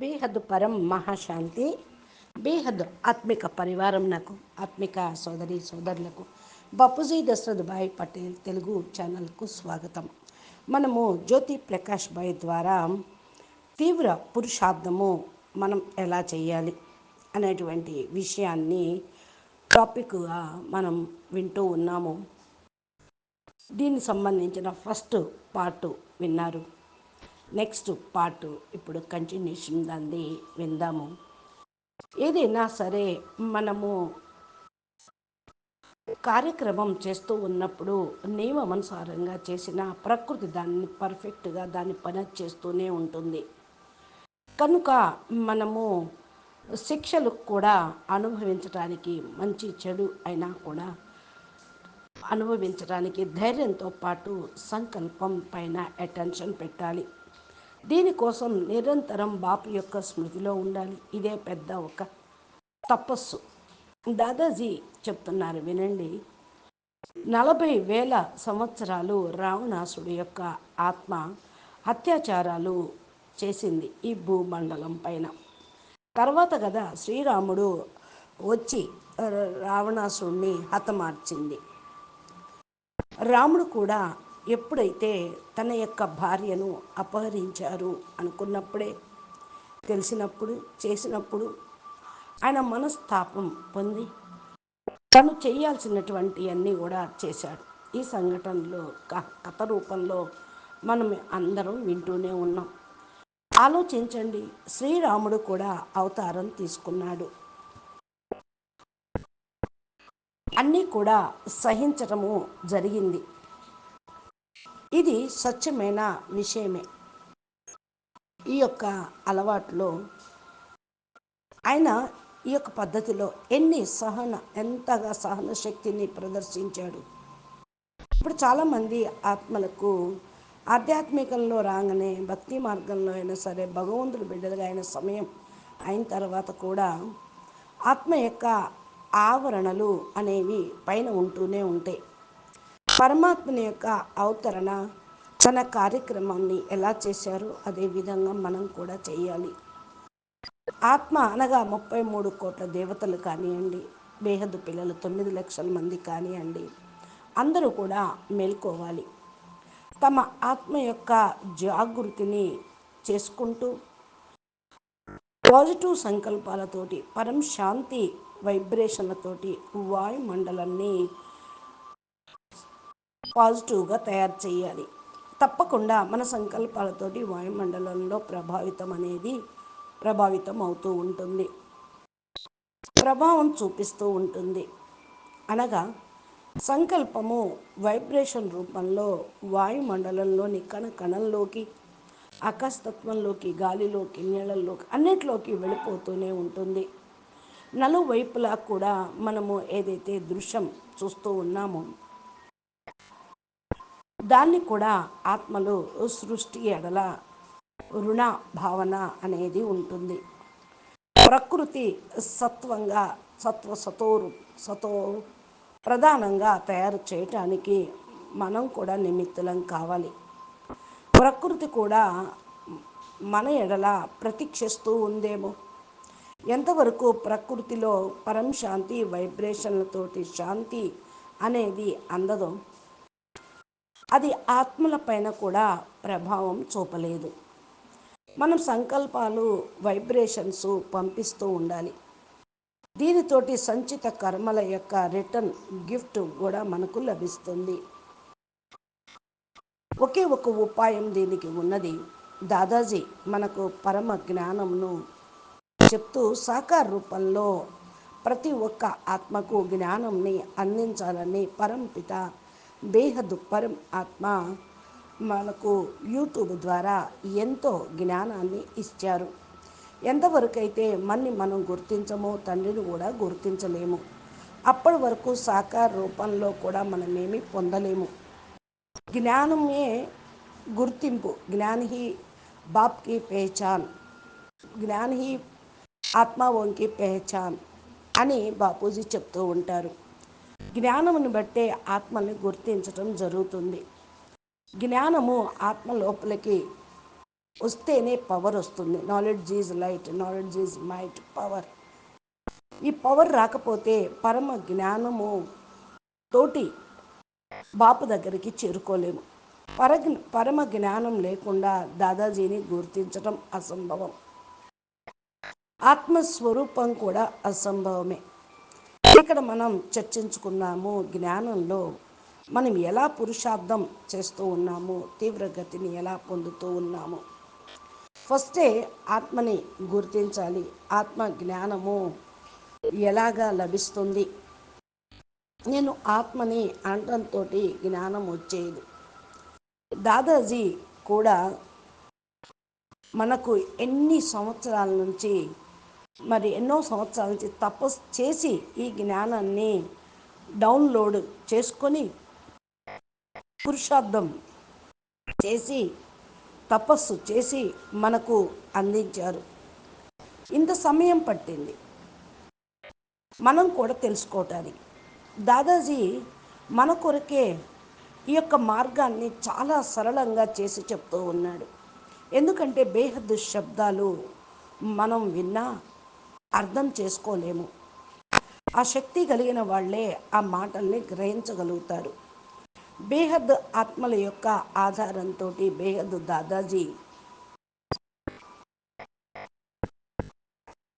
బేహద్ పరం మహాశాంతి బేహద్ ఆత్మిక పరివారం నాకు ఆత్మిక సోదరి సోదరులకు. బాపూజీ దశరథ్ భాయ్ పటేల్ తెలుగు ఛానల్కు స్వాగతం. మనము జ్యోతి ప్రకాష్ భాయ్ ద్వారా తీవ్ర పురుషార్థము మనం ఎలా చేయాలి అనేటువంటి విషయాన్ని టాపిక్గా మనం వింటూ ఉన్నాము. దీనికి సంబంధించిన ఫస్ట్ పార్ట్ విన్నారు. నెక్స్ట్ పార్ట్ ఇప్పుడు కంటిన్యూషన్ దాన్ని విందాము. ఏదైనా సరే మనము కార్యక్రమం చేస్తూ ఉన్నప్పుడు నియమానుసారంగా చేసిన ప్రకృతి దాన్ని పర్ఫెక్ట్గా దాన్ని పని చేస్తూనే ఉంటుంది. కనుక మనము శిక్షలు కూడా అనుభవించడానికి మంచి చెడు అయినా కూడా అనుభవించడానికి ధైర్యంతో పాటు సంకల్పం పైన అటెన్షన్ పెట్టాలి. దీనికోసం నిరంతరం బాపు యొక్క స్మృతిలో ఉండాలి. ఇదే పెద్ద ఒక తపస్సు. దాదాజీ చెప్తున్నారు వినండి. నలభై వేల సంవత్సరాలు రావణాసుడు యొక్క ఆత్మ అత్యాచారాలు చేసింది ఈ భూమండలం పైన. తర్వాత కదా శ్రీరాముడు వచ్చి రావణాసుడిని హతమార్చింది. రాముడు కూడా ఎప్పుడైతే తన యొక్క భార్యను అపహరించారు అనుకున్నప్పుడే తెలిసినప్పుడు చేసినప్పుడు ఆయన మనస్తాపం పొంది తను చేయాల్సినటువంటి అన్నీ కూడా చేశాడు. ఈ సంఘటనలో కథ రూపంలో మనం అందరం వింటూనే ఉన్నాం. ఆలోచించండి శ్రీరాముడు కూడా అవతారం తీసుకున్నాడు. అన్నీ కూడా సహించటము జరిగింది. ఇది స్వచ్ఛమైన విషయమే. ఈ యొక్క అలవాటులో ఆయన ఈ యొక్క పద్ధతిలో ఎన్ని సహన ఎంతగా సహన శక్తిని ప్రదర్శించాడు. ఇప్పుడు చాలామంది ఆత్మలకు ఆధ్యాత్మికంలో రాగానే భక్తి మార్గంలో అయినా సరే భగవంతుడు బిడ్డలుగా అయిన సమయం అయిన తర్వాత కూడా ఆత్మ యొక్క ఆవరణలు అనేవి పైన ఉంటూనే ఉంటాయి. పరమాత్మని యొక్క అవతరణ తన కార్యక్రమాన్ని ఎలా చేశారో అదేవిధంగా మనం కూడా చేయాలి. ఆత్మ అనగా ముప్పై మూడు కోట్ల దేవతలు కానివ్వండి బేహద్దు పిల్లలు తొమ్మిది లక్షల మంది కానివ్వండి అందరూ కూడా మేల్కోవాలి. తమ ఆత్మ యొక్క జాగృతిని చేసుకుంటూ పాజిటివ్ సంకల్పాలతోటి పరం శాంతి వైబ్రేషన్లతోటి వాయుమండలాన్ని పాజిటివ్గా తయారు చేయాలి. తప్పకుండా మన సంకల్పాలతోటి వాయుమండలంలో ప్రభావితం అనేది ప్రభావితం అవుతూ ఉంటుంది. ప్రభావం చూపిస్తూ ఉంటుంది. అనగా సంకల్పము వైబ్రేషన్ రూపంలో వాయుమండలంలోని కణ కణంలోకి ఆకాశతత్వంలోకి గాలిలోకి నీళ్ళల్లోకి అన్నిటిలోకి వెళ్ళిపోతూనే ఉంటుంది. నలువైపులా కూడా మనము ఏదైతే దృశ్యం చూస్తూ ఉన్నామో దాన్ని కూడా ఆత్మలో సృష్టి ఎడల రుణ భావన అనేది ఉంటుంది. ప్రకృతి సత్వంగా సత్వ సతోరు సతో ప్రధానంగా తయారు చేయటానికి మనం కూడా నిమిత్తులం కావాలి. ప్రకృతి కూడా మన ఎడల ప్రతీక్షిస్తూ ఉందేమో. ఎంతవరకు ప్రకృతిలో పరం శాంతి వైబ్రేషన్లతోటి శాంతి అనేది అందదో అది ఆత్మల పైన కూడా ప్రభావం చూపలేదు. మనం సంకల్పాలు వైబ్రేషన్స్ పంపిస్తూ ఉండాలి. దీనితోటి సంచిత కర్మల యొక్క రిటర్న్ గిఫ్ట్ కూడా మనకు లభిస్తుంది. ఒకే ఒక ఉపాయం దీనికి ఉన్నది. దాదాజీ మనకు పరమ జ్ఞానంను చెప్తూ సాకార రూపంలో ప్రతి ఒక్క ఆత్మకు జ్ఞానంని అందించాలని పరంపిత బేహద్దు పరం ఆత్మ మనకు యూట్యూబ్ ద్వారా ఎంతో జ్ఞానాన్ని ఇచ్చారు. ఎంతవరకు అయితే మన్ని మనం గుర్తించమో తండ్రిని కూడా గుర్తించలేము. అప్పటి వరకు సాకార రూపంలో కూడా మనమేమి పొందలేము. జ్ఞానమే గుర్తింపు. జ్ఞానహి బాప్కి పేచాన్. ఆత్మా ఓంకి పేచాన్ అని బాపూజీ చెప్తూ ఉంటారు. జ్ఞానమును బట్టే ఆత్మని గుర్తించటం జరుగుతుంది. జ్ఞానము ఆత్మ లోపలికి వస్తేనే పవర్ వస్తుంది. Knowledge is light knowledge is might power ఈ పవర్ రాకపోతే పరమ జ్ఞానము తోటి బాపు దగ్గరికి చేరుకోలేము. పర పరమ జ్ఞానం లేకుండా దాదాజీని గుర్తించటం అసంభవం. ఆత్మస్వరూపం కూడా అసంభవమే. ఇక్కడ మనం చర్చించుకున్నాము జ్ఞానంలో మనం ఎలా పురుషార్థం చేస్తూ ఉన్నాము తీవ్రగతిని ఎలా పొందుతూ ఉన్నాము. ఫస్టే ఆత్మని గుర్తించాలి ఆత్మ జ్ఞానము ఎలాగా లభిస్తుంది. నేను ఆత్మని అనడంతో జ్ఞానం వచ్చేది. దాదాజీ కూడా మనకు ఎన్ని సంవత్సరాల నుంచి మరి ఎన్నో సంవత్సరాల నుంచి తపస్సు చేసి ఈ జ్ఞానాన్ని డౌన్లోడ్ చేసుకొని పురుషార్థం చేసి తపస్సు చేసి మనకు అందించారు. ఇంత సమయం పట్టింది. మనం కూడా తెలుసుకోవటానికి దాదాజీ మన కొరకే ఈ యొక్క మార్గాన్ని చాలా సరళంగా చేసి చెప్తూ ఉన్నాడు. ఎందుకంటే బేహద్దు శబ్దాలు మనం విన్నా అర్థం చేసుకోలేము. ఆ శక్తి కలిగిన వాళ్ళే ఆ మాటల్ని గ్రహించగలుగుతారు. బేహద్ ఆత్మల యొక్క ఆధారంతో బేహద్ దాదాజీ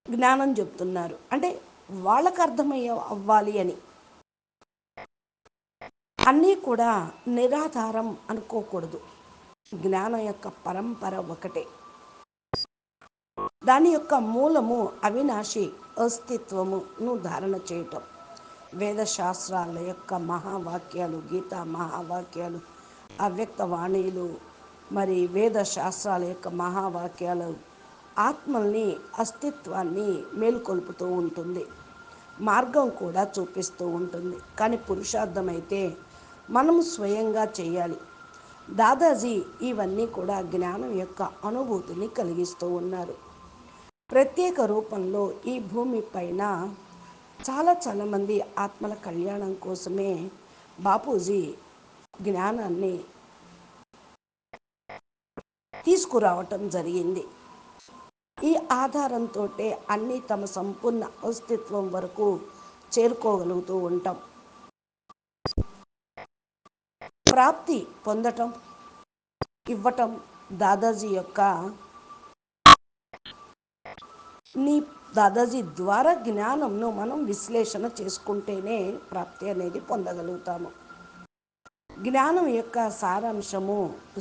జ్ఞానం చెప్తున్నారు. అంటే వాళ్ళకు అర్థమయ్య అవ్వాలి అని. అన్నీ కూడా నిరాధారం అనుకోకూడదు. జ్ఞానం యొక్క పరంపర ఒకటే. దాని యొక్క మూలము అవినాశి అస్తిత్వమును ధారణ చేయటం. వేదశాస్త్రాల యొక్క మహావాక్యాలు గీతా మహావాక్యాలు అవ్యక్త వాణీలు మరి వేద శాస్త్రాల యొక్క మహావాక్యాలు ఆత్మల్ని అస్తిత్వాన్ని మేల్కొల్పుతూ ఉంటుంది. మార్గం కూడా చూపిస్తూ ఉంటుంది. కానీ పురుషార్థం అయితే మనం స్వయంగా చేయాలి. దాదాజీ ఇవన్నీ కూడా జ్ఞానం యొక్క అనుభూతిని కలిగిస్తూ ఉన్నారు. ప్రత్యేక రూపంలో ఈ భూమి పైన చాలా చాలామంది ఆత్మల కళ్యాణం కోసమే బాపూజీ జ్ఞానాన్ని తీసుకురావటం జరిగింది. ఈ ఆధారంతో అన్నీ తమ సంపూర్ణ అస్తిత్వం వరకు చేరుకోగలుగుతూ ఉంటాం. ప్రాప్తి పొందటం ఇవ్వటం దాదాజీ యొక్క నీ దాదాజీ ద్వారా జ్ఞానంను మనం విశ్లేషణ చేసుకుంటేనే ప్రాప్తి అనేది పొందగలుగుతాము. జ్ఞానం యొక్క సారాంశము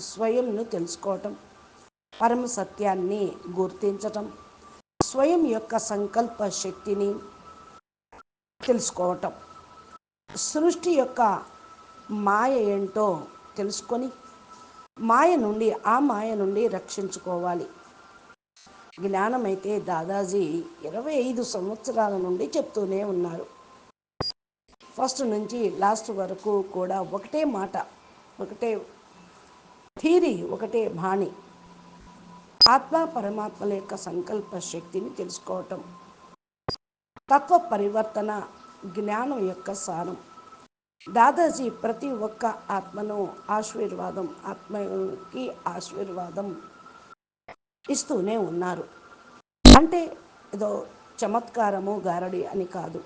స్వయంను తెలుసుకోవటం పరమ సత్యాన్ని గుర్తించటం స్వయం యొక్క సంకల్ప శక్తిని తెలుసుకోవటం. సృష్టి యొక్క మాయ ఏంటో తెలుసుకొని మాయ నుండి ఆ మాయ నుండి రక్షించుకోవాలి. జ్ఞానమైతే దాదాజీ ఇరవై ఐదు సంవత్సరాల నుండి చెప్తూనే ఉన్నారు. ఫస్ట్ నుంచి లాస్ట్ వరకు కూడా ఒకటే మాట ఒకటే థీరీ ఒకటే బాణి. ఆత్మ పరమాత్మల యొక్క సంకల్ప శక్తిని తెలుసుకోవటం. తత్వ పరివర్తన జ్ఞానం యొక్క సారం. దాదాజీ ప్రతి ఒక్క ఆత్మను ఆశీర్వాదం ఆత్మకి ఆశీర్వాదం ఇస్తూనే ఉన్నారు. అంటే ఏదో చమత్కారము గారడి అని కాదు.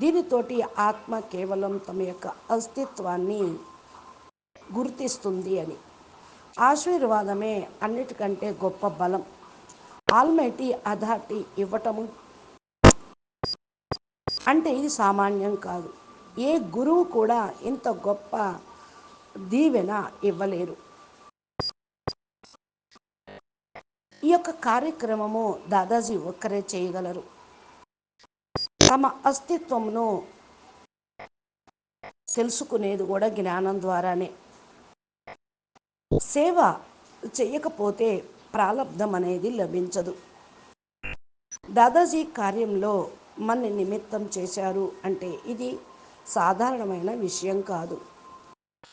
దీనితోటి ఆత్మ కేవలం తమ యొక్క అస్తిత్వాన్ని గుర్తిస్తుంది అని. ఆశీర్వాదమే అన్నిటికంటే గొప్ప బలం. ఆల్మైటీ అథారిటీ ఇవ్వటము అంటే ఇది సామాన్యం కాదు. ఏ గురువు కూడా ఇంత గొప్ప దీవెన ఇవ్వలేరు. ఈ యొక్క కార్యక్రమము దాదాజీ ఒక్కరే చేయగలరు. తమ అస్తిత్వమును తెలుసుకునేది కూడా జ్ఞానం ద్వారానే. సేవ చేయకపోతే ప్రారంధం అనేది లభించదు. దాదాజీ కార్యంలో మన నిమిత్తం చేశారు అంటే ఇది సాధారణమైన విషయం కాదు.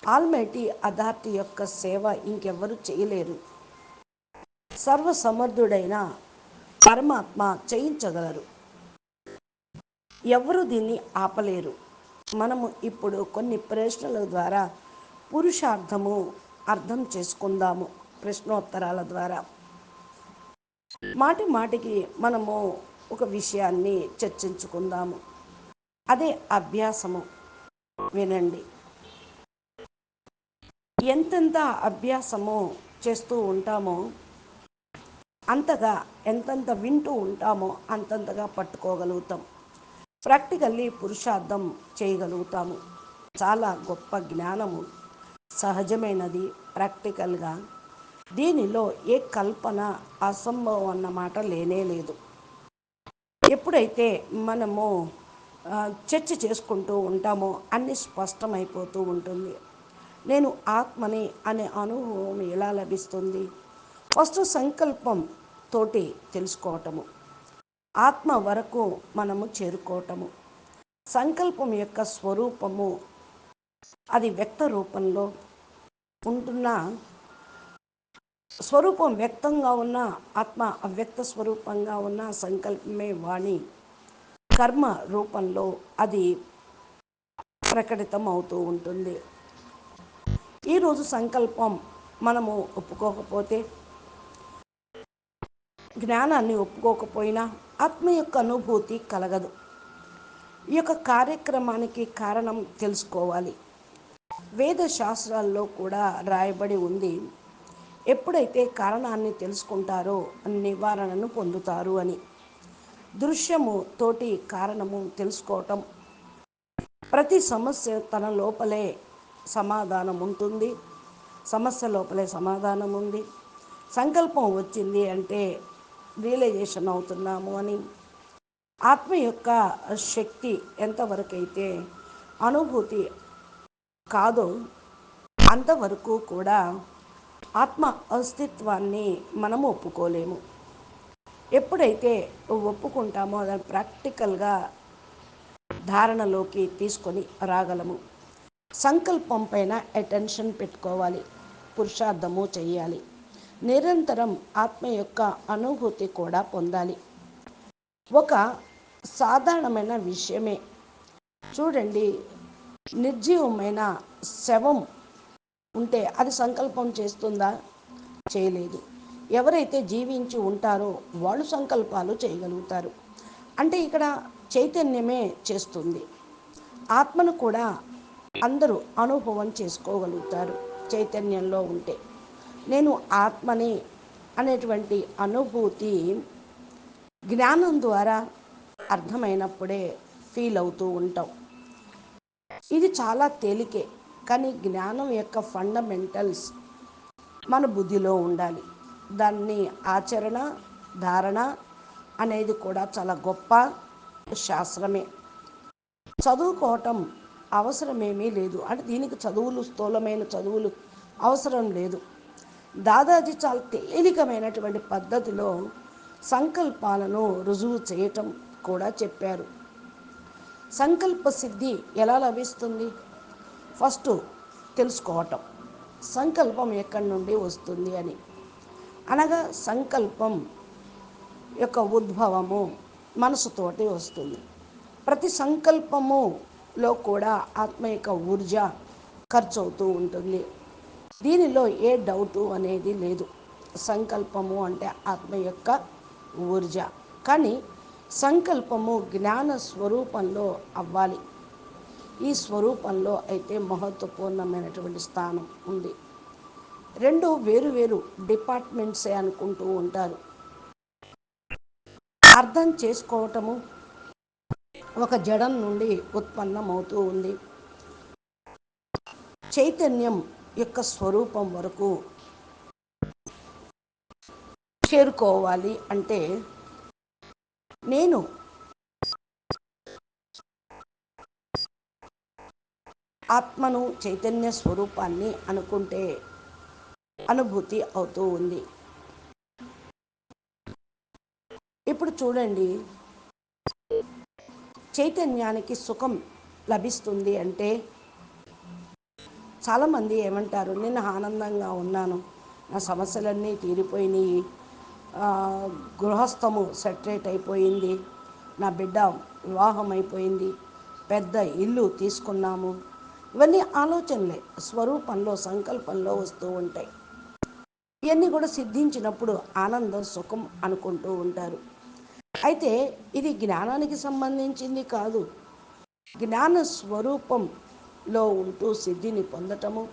ఆల్మైటీ అథార్టీ యొక్క సేవ ఇంకెవ్వరు చేయలేరు. సర్వసమర్థుడైన పరమాత్మ చేయించగలరు. ఎవరు దీన్ని ఆపలేరు. మనము ఇప్పుడు కొన్ని ప్రశ్నల ద్వారా పురుషార్థము అర్థం చేసుకుందాము ప్రశ్నోత్తరాల ద్వారా. మాటి మాటికి మనము ఒక విషయాన్ని చర్చించుకుందాము. అదే అభ్యాసము. వినండి. ఎంతెంత అభ్యాసము చేస్తూ ఉంటామో అంతగా ఎంతంత వింటూ ఉంటామో అంతంతగా పట్టుకోగలుగుతాం. ప్రాక్టికల్లీ పురుషార్థం చేయగలుగుతాము. చాలా గొప్ప జ్ఞానము సహజమైనది ప్రాక్టికల్గా. దీనిలో ఏ కల్పన అసంభవం అన్నమాట లేనే లేదు. ఎప్పుడైతే మనము చర్చ చేసుకుంటూ ఉంటామో అన్నీ స్పష్టమైపోతూ ఉంటుంది. నేను ఆత్మని అనే అనుభవం ఎలా లభిస్తుంది? ఫస్ట్ సంకల్పం తోటి తెలుసుకోవటము. ఆత్మ వరకు మనము చేరుకోవటము. సంకల్పం యొక్క స్వరూపము అది వ్యక్త రూపంలో ఉంటున్న స్వరూపం వ్యక్తంగా ఉన్న ఆత్మ అవ్యక్త స్వరూపంగా ఉన్న సంకల్పమే వాణి. కర్మ రూపంలో అది ప్రకటితం అవుతూ ఉంటుంది ఈరోజు సంకల్పం మనము ఒప్పుకోకపోతే జ్ఞానాన్ని ఒప్పుకోకపోయినా ఆత్మ యొక్క అనుభూతి కలగదు. ఈ యొక్క కార్యక్రమానికి కారణం తెలుసుకోవాలి. వేద శాస్త్రాల్లో కూడా రాయబడి ఉంది. ఎప్పుడైతే కారణాన్ని తెలుసుకుంటారో నివారణను పొందుతారు అని. దృశ్యము తోటి కారణము తెలుసుకోవటం. ప్రతి సమస్య తన లోపలే సమాధానం ఉంటుంది. సమస్య లోపలే సమాధానం ఉంది. సంకల్పం వచ్చింది అంటే రియలైజేషన్ అవుతున్నాము అని. ఆత్మ యొక్క శక్తి ఎంతవరకైతే అనుభూతి కాదో అంతవరకు కూడా ఆత్మ అస్తిత్వాన్ని మనము ఒప్పుకోలేము. ఎప్పుడైతే ఒప్పుకుంటామో దాన్ని ప్రాక్టికల్గా ధారణలోకి తీసుకొని రాగలము. సంకల్పం పైన అటెన్షన్ పెట్టుకోవాలి. పురుషార్థము చేయాలి. నిరంతరం ఆత్మ యొక్క అనుభూతి కూడా పొందాలి. ఒక సాధారణమైన విషయమే. చూడండి నిర్జీవమైన శవం ఉంటే అది సంకల్పం చేస్తుందా? చేయలేదు. ఎవరైతే జీవించి ఉంటారో వాళ్ళు సంకల్పాలు చేయగలుగుతారు. అంటే ఇక్కడ చైతన్యమే చేస్తుంది. ఆత్మను కూడా అందరూ అనుభవం చేసుకోగలుగుతారు చైతన్యంలో ఉంటే. నేను ఆత్మని అనేటువంటి అనుభూతి జ్ఞానం ద్వారా అర్థమైనప్పుడే ఫీల్ అవుతూ ఉంటాం. ఇది చాలా తేలికే కానీ జ్ఞానం యొక్క ఫండమెంటల్స్ మన బుద్ధిలో ఉండాలి. దాన్ని ఆచరణ ధారణ అనేది కూడా చాలా గొప్ప శాస్త్రమే. చదువుకోవటం అవసరమేమీ లేదు. అంటే దీనికి చదువులు స్థూలమైన చదువులు అవసరం లేదు. దాదాజీ చాలా తేలికమైనటువంటి పద్ధతిలో సంకల్పాలను రుజువు చేయటం కూడా చెప్పారు. సంకల్ప సిద్ధి ఎలా లభిస్తుంది? ఫస్ట్ తెలుసుకోవటం. సంకల్పం ఎక్కడి నుండి వస్తుంది అని. అనగా సంకల్పం యొక్క ఉద్భవము మనసుతోటి వస్తుంది. ప్రతి సంకల్పములో కూడా ఆత్మ యొక్క ఊర్జ ఖర్చు అవుతూ ఉంటుంది. దీనిలో ఏ డౌటు అనేది లేదు. సంకల్పము అంటే ఆత్మ యొక్క ఊర్జ. కానీ సంకల్పము జ్ఞాన స్వరూపంలో అవ్వాలి. ఈ స్వరూపంలో అయితే మహత్వపూర్ణమైనటువంటి స్థానం ఉంది. రెండు వేరు వేరు డిపార్ట్మెంట్సే అనుకుంటూ ఉంటారు. అర్థం చేసుకోవటము ఒక జడం నుండి ఉత్పన్నమవుతూ ఉంది. చైతన్యం యొక్క స్వరూపం వరకు చేరుకోవాలి అంటే నేను ఆత్మను చైతన్య స్వరూపాన్ని అనుకుంటే అనుభూతి అవుతూ ఉంది. ఇప్పుడు చూడండి. చైతన్యానికి సుఖం లభిస్తుంది అంటే చాలామంది ఏమంటారు నేను ఆనందంగా ఉన్నాను. నా సమస్యలన్నీ తీరిపోయినాయి. గృహస్థము సెటరేట్ అయిపోయింది. నా బిడ్డ వివాహం అయిపోయింది. పెద్ద ఇల్లు తీసుకున్నాము. ఇవన్నీ ఆలోచనలే స్వరూపంలో సంకల్పంలో వస్తూ ఉంటాయి. ఇవన్నీ కూడా సిద్ధించినప్పుడు ఆనందం సుఖం అనుకుంటూ ఉంటారు. అయితే ఇది జ్ఞానానికి సంబంధించింది కాదు. జ్ఞాన స్వరూపం లో ఉంటూ సిద్ధిని పొందటము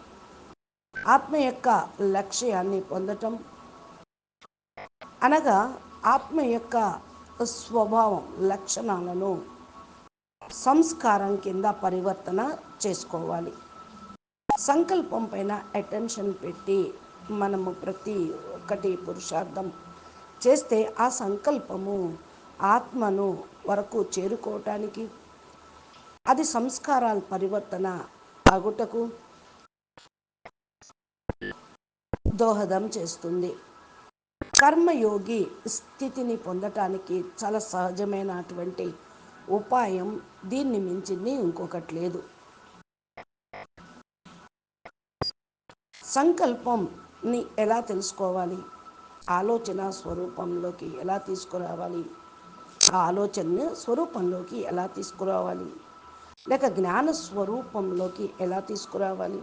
ఆత్మ యొక్క లక్ష్యాన్ని పొందటం. అనగా ఆత్మ యొక్క స్వభావం లక్షణాలను సంస్కారం కింద పరివర్తన చేసుకోవాలి. సంకల్పం పైన అటెన్షన్ పెట్టి మనము ప్రతి ఒక్కటి పురుషార్థం చేస్తే ఆ సంకల్పము ఆత్మను వరకు చేరుకోవటానికి అది సంస్కారాల పరివర్తన అగుటకు దోహదం చేస్తుంది. కర్మయోగి స్థితిని పొందటానికి చాలా సహజమైనటువంటి ఉపాయం దీన్ని మించింది ఇంకొకటి లేదు. సంకల్పంని ఎలా తెలుసుకోవాలి? ఆలోచన స్వరూపంలోకి ఎలా తీసుకురావాలి? ఆ ఆలోచనని స్వరూపంలోకి ఎలా తీసుకురావాలి? లేక జ్ఞాన స్వరూపంలోకి ఎలా తీసుకురావాలి?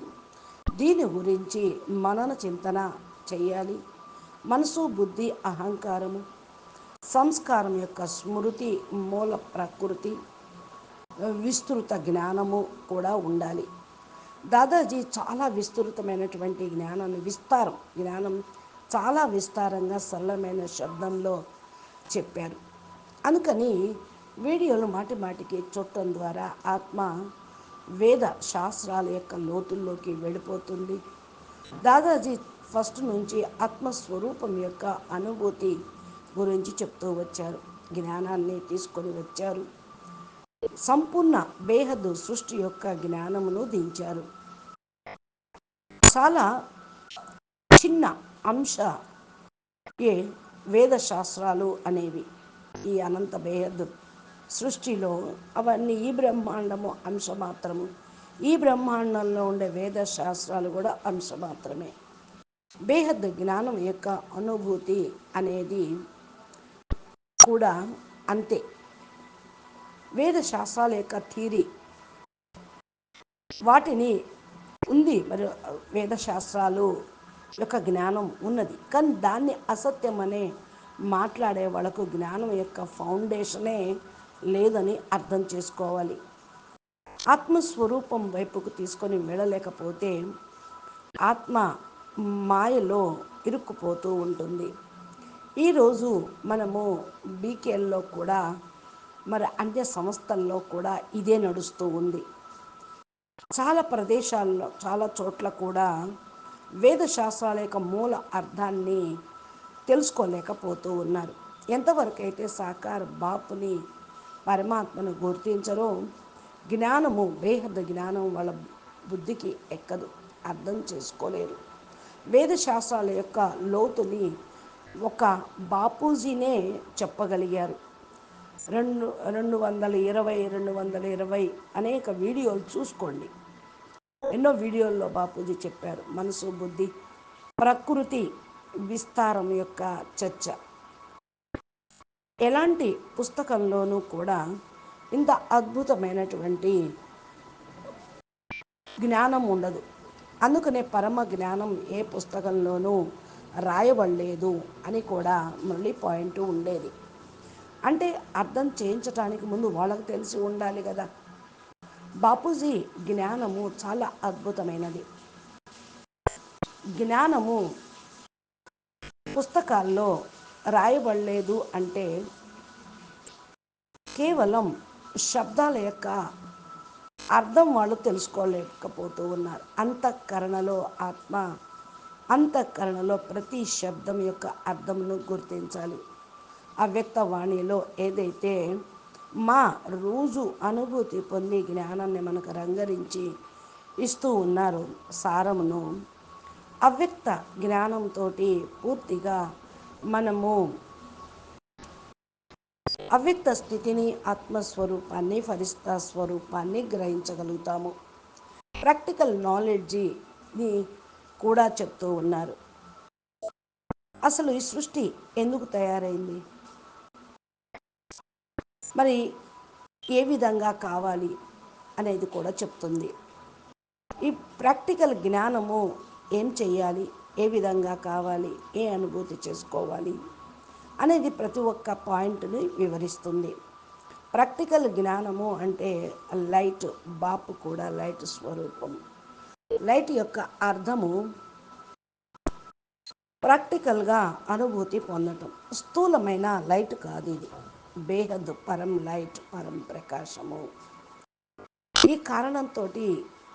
దీని గురించి మనన చింతన చేయాలి. మనసు బుద్ధి అహంకారము సంస్కారం యొక్క స్మృతి మూల ప్రకృతి విస్తృత జ్ఞానము కూడా ఉండాలి. దాదాజీ చాలా విస్తృతమైనటువంటి జ్ఞానాన్ని విస్తారం జ్ఞానం చాలా విస్తారంగా సరళమైన శబ్దంలో చెప్పారు. అందుకని వీడియోలు మాటి మాటికి చూడటం ద్వారా ఆత్మ వేద శాస్త్రాల యొక్క లోతుల్లోకి వెళ్ళిపోతుంది. దాదాజీ ఫస్ట్ నుంచి ఆత్మస్వరూపం యొక్క అనుభూతి గురించి చెప్తూ వచ్చారు. జ్ఞానాన్ని తీసుకొని వచ్చారు. సంపూర్ణ బేహద్దు సృష్టి యొక్క జ్ఞానమును దించారు. చాలా చిన్న అంశ ఏ వేద శాస్త్రాలు అనేవి. ఈ అనంత బేహద్దు సృష్టిలో అవన్నీ ఈ బ్రహ్మాండము అంశ మాత్రము ఈ బ్రహ్మాండంలో ఉండే వేద శాస్త్రాలు కూడా అంశ మాత్రమే బేహద్ జ్ఞానం యొక్క అనుభూతి అనేది కూడా అంతే. వేద శాస్త్రాల యొక్క థీరీ వాటిని ఉంది మరి వేద శాస్త్రాలు యొక్క జ్ఞానం ఉన్నది. కానీ దాన్ని అసత్యం అనే మాట్లాడే వాళ్ళకు జ్ఞానం యొక్క ఫౌండేషనే లేదని అర్థం చేసుకోవాలి. ఆత్మస్వరూపం వైపుకు తీసుకొని వెళ్ళలేకపోతే ఆత్మ మాయలో ఇరుక్కుపోతూ ఉంటుంది. ఈరోజు మనము బీకేల్లో కూడా మరి అన్య సంస్థల్లో కూడా ఇదే నడుస్తూ ఉంది. చాలా ప్రదేశాల్లో చాలా చోట్ల కూడా వేద శాస్త్రాల యొక్క మూల అర్థాన్ని తెలుసుకోలేకపోతూ ఉన్నారు. ఎంతవరకు అయితే సాకార్ బాపుని పరమాత్మను గుర్తించరు. జ్ఞానము బేహద జ్ఞానం వాళ్ళ బుద్ధికి ఎక్కదు. అర్థం చేసుకోలేరు. వేద శాస్త్రాల యొక్క లోతుని ఒక బాపూజీనే చెప్పగలిగారు. రెండు రెండు వందల ఇరవై రెండు వందల ఇరవై అనేక వీడియోలు చూసుకోండి. ఎన్నో వీడియోల్లో బాపూజీ చెప్పారు. మనసు బుద్ధి ప్రకృతి విస్తారం యొక్క చర్చ. ఎలాంటి పుస్తకంలోనూ కూడా ఇంత అద్భుతమైనటువంటి జ్ఞానం ఉండదు. అందుకనే పరమ జ్ఞానం ఏ పుస్తకంలోనూ రాయబడలేదు అని కూడా మళ్ళీ పాయింట్ ఉండేది. అంటే అర్థం చేయించడానికి ముందు వాళ్ళకు తెలిసి ఉండాలి కదా. బాపూజీ జ్ఞానము చాలా అద్భుతమైనది. జ్ఞానము పుస్తకాల్లో రాయబడలేదు అంటే కేవలం శబ్దాల యొక్క అర్థం వాళ్ళు తెలుసుకోలేకపోతూ ఉన్నారు. అంతఃకరణలో ఆత్మ అంతఃకరణలో ప్రతి శబ్దం యొక్క అర్థంను గుర్తించాలి. అవ్యక్త వాణిలో ఏదైతే మా రోజు అనుభూతి పొంది జ్ఞానాన్ని మనకు రంగరించి ఇస్తూ ఉన్నారు సారమును అవ్యక్త జ్ఞానంతో పూర్తిగా మనము అవ్యక్త స్థితిని ఆత్మస్వరూపాన్ని ఫరిస్తా స్వరూపాన్ని గ్రహించగలుగుతాము. ప్రాక్టికల్ నాలెడ్జిని కూడా చెప్తూ ఉన్నారు. అసలు ఈ సృష్టి ఎందుకు తయారైంది? మరి ఏ విధంగా కావాలి అనేది కూడా చెప్తుంది. ఈ ప్రాక్టికల్ జ్ఞానము ఏం చేయాలి ఏ విధంగా కావాలి ఏ అనుభూతి చేసుకోవాలి అనేది ప్రతి ఒక్క పాయింట్ని వివరిస్తుంది. ప్రాక్టికల్ జ్ఞానము అంటే లైట్ బాపు కూడా లైట్ స్వరూపం. లైట్ యొక్క అర్థము ప్రాక్టికల్గా అనుభూతి పొందటం. స్థూలమైన లైట్ కాదు ఇది. బేహద్ పరం లైట్ పరం ప్రకాశము. ఈ కారణంతో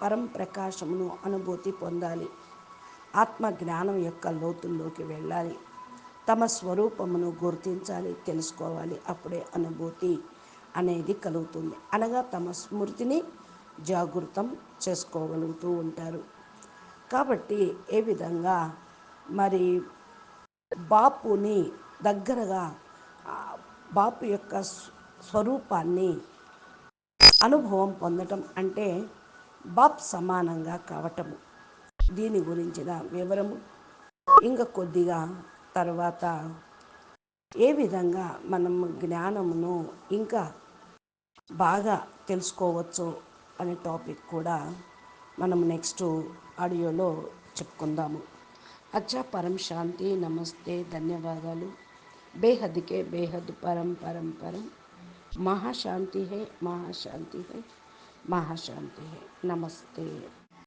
పరం ప్రకాశమును అనుభూతి పొందాలి. ఆత్మ జ్ఞానం యొక్క లోతుల్లోకి వెళ్ళాలి. తమ స్వరూపమును గుర్తించాలి తెలుసుకోవాలి. అప్పుడే అనుభూతి అనేది కలుగుతుంది. అనగా తమ స్మృతిని జాగృతం చేసుకోగలుగుతూ ఉంటారు. కాబట్టి ఏ విధంగా మరి బాపుని దగ్గరగా బాపు యొక్క స్వరూపాన్ని అనుభవం పొందటం అంటే బాప్ సమానంగా కావటము. దీని గురించిన వివరము. ఇంకా కొద్దిగా తర్వాత ఏ విధంగా మనం జ్ఞానమును ఇంకా బాగా తెలుసుకోవచ్చు అనే టాపిక్ కూడా మనం నెక్స్ట్ ఆడియోలో చెప్పుకుందాము. అచ్చా పరం శాంతి నమస్తే ధన్యవాదాలు. బేహద్కే బేహద్ పరం పరం పరం. మహాశాంతి హే మహాశాంతి హే మహాశాంతి హే. నమస్తే.